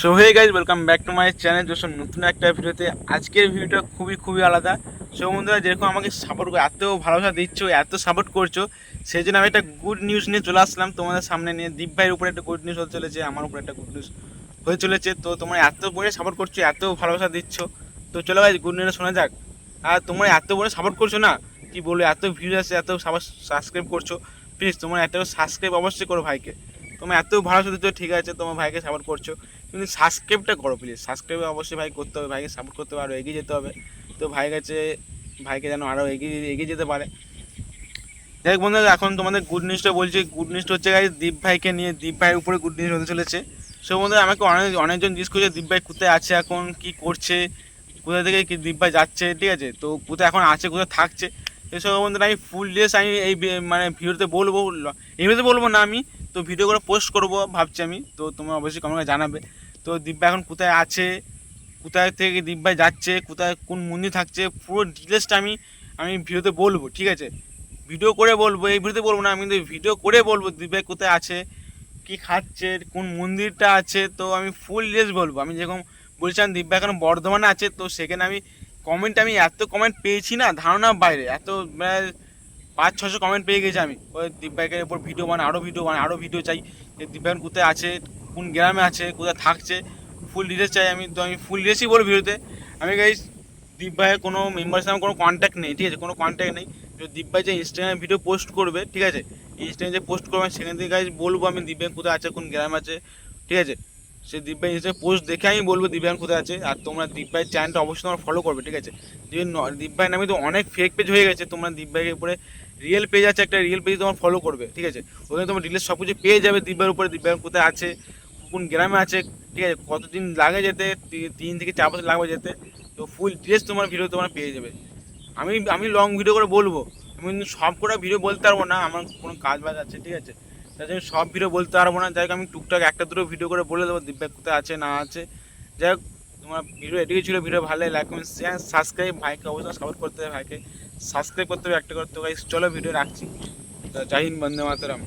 So hey guys welcome back to my channel যখন নতুন একটা ভিডিওতে আজকের ভিডিওটা খুবই খুবই আলাদা। সো বন্ধুরা, যেরকম আমাকে সাপোর্ট এত ভালোবাসা দিচ্ছ, এত সাপোর্ট করছ সেই জন্য আমি একটা গুড নিউজ নিয়ে চলে আসলাম তোমাদের সামনে নিয়ে। দীপ ভাইয়ের উপরে একটা গুড নিউজ হতে চলেছে, আমার উপরে একটা গুড নিউজ হয়ে চলেছে। তো, তোমরা এত বড় সাপোর্ট করছ, এত ভালোবাসা দিচ্ছ। তো, চলো গাইজ গুড নিউজ শোনা যাক। আর তোমরা এত বড় সাপোর্ট করছ না? কি বলব, এত ভিউজ আছে এত সাবস্ক্রাইব করছ। প্লিজ তোমরা এত সাবস্ক্রাইব অবশ্যই করো ভাইকে। তোমরা এত ভালোবাসা দিচ্ছ, ঠিক আছে, তোমার ভাইকে সাপোর্ট করছ। কিন্তু সাবস্ক্রাইবটা করো প্লিজ সাবস্ক্রাইব অবশ্যই ভাই করতে হবে, ভাইকে সাপোর্ট করতে হবে আরও এগিয়ে যেতে হবে। তো ভাই কাছে, ভাইকে যেন আরও এগিয়ে এগিয়ে যেতে পারে। যাই হোক বন্ধুরা, এখন তোমাদের গুড নিউজটা বলছি। গুড নিউজটা হচ্ছে গাইজ দীপ ভাইকে নিয়ে, দীপ ভাইয়ের উপরে গুড নিউজ হতে চলেছে। সো বন্ধুরা, আমাকে অনেক, অনেকজন জিজ্ঞেস করছে, দীপ ভাই কোথায় আছে এখন, কি করছে, কোথা থেকে কি দীপ ভাই যাচ্ছে, ঠিক আছে? তো কোথায় এখন আছে, কোথায় থাকছে? এসব বন্ধুরা, আমি ফুল ড্রেস আমি এই মানে ভিডিওতে বলব, এমনিতে বলব না আমি, তো ভিডিও করে পোস্ট করব ভাবছি আমি, তো তোমরা অবশ্যই কমেন্টে জানাবে। তো দিব্যা এখন কোথায় আছে? কোথায় থেকে দিব্যাই যাচ্ছে? কোথায় কোন মন্দির থাকছে? পুরো ডিটেলসটা আমি আমি ভিডিওতে বলব, ঠিক আছে? ভিডিও করে বলব, এই ভিডিওতে বলব না, আমি কিন্তু ভিডিও করে বলব দিব্যাই কোথায় আছে, কি খাচ্ছে, কোন মন্দিরটা আছে, তো আমি ফুল ডিটেলস বলব। আমি যেরকম বলছিলাম, দিব্যা এখন বর্ধমানে আছে, তো সেখানে আমি কমেন্ট আমি এত কমেন্ট পেয়েছি না, ধারণার বাইরে। এত মানে পাঁচ, ছশো কমেন্ট পেয়ে গেছি আমি। ওই দিব্যাকের উপর ভিডিও বানা আরও ভিডিও বানা আরও ভিডিও চাই। যে দিব্যান কোথায় আছে, কোন গ্রামে আছে, কোথায় থাকছে ফুল ডিটেলস চাই আমি। তো আমি ফুল ডিটেলসই বলব ভিডিওতে। আমি গাই দিব্যায়ের কোনো মেম্বারের সঙ্গে কোনো কন্ট্যাক্ট নেই, ঠিক আছে? কোনো কন্ট্যাক্ট নেই। তো যে ইনস্টাগ্রামে ভিডিও পোস্ট করবে, ঠিক আছে? ইনস্টাগ্রামে যে পোস্ট করবে সেখান থেকে গাইজ বলব আমি দিব্যান কোথায় আছে, কোন গ্রাম আছে, ঠিক আছে? সে দিব্যাই ইনস্টাগ্রামে পোস্ট দেখে আমি বলব দিব্যান কোথায় আছে, আর তোমরা দিব্যাই চ্যানেলটা অবশ্যই তোমরা ফলো করবে, ঠিক আছে? যে দিব্যাই নামে তো অনেক ফেক পেজ হয়ে গেছে, তোমরা দিব্যাইয়ের উপরে রিয়েল পেজ আছে, একটা রিয়েল পেজ তোমার ফলো করবে, ঠিক আছে? ওখানে তোমার ডিটেলস সব কিছু পেয়ে যাবে দিব্যার উপরে দিব্যার কোথায় আছে, কোন গ্রামে আছে, ঠিক আছে? কতদিন লাগে যেতে তিন থেকে চার বছর লাগবে যেতে, তো ফুল ডিটেলস তোমার ভিডিও তোমার পেয়ে যাবে। আমি আমি লং ভিডিও করে বলব, আমি সব করে ভিডিও বলতে পারব না, আমার কোনো কাজ বাজ আছে, ঠিক আছে? তাই জন্য সব ভিডিও বলতে পারব না। যাই হোক, আমি টুকটাক একটা দুটো ভিডিও করে বলে দেবো, দিব্যাক কোথায় আছে, না আছে। যাই হোক, তোমার ভিডিও এদিকে ছিল ভিডিও ভালো লাইক কমেন্ট শেয়ার সাবস্ক্রাইব ভাইকে অবশ্যই সাপোর্ট করতে হবে, ভাইকে সাবস্ক্রাইব করতে হবে, একটা করতে হবে চলো ভিডিও রাখছি। জয় হিন্দ, বন্দে মাতরম।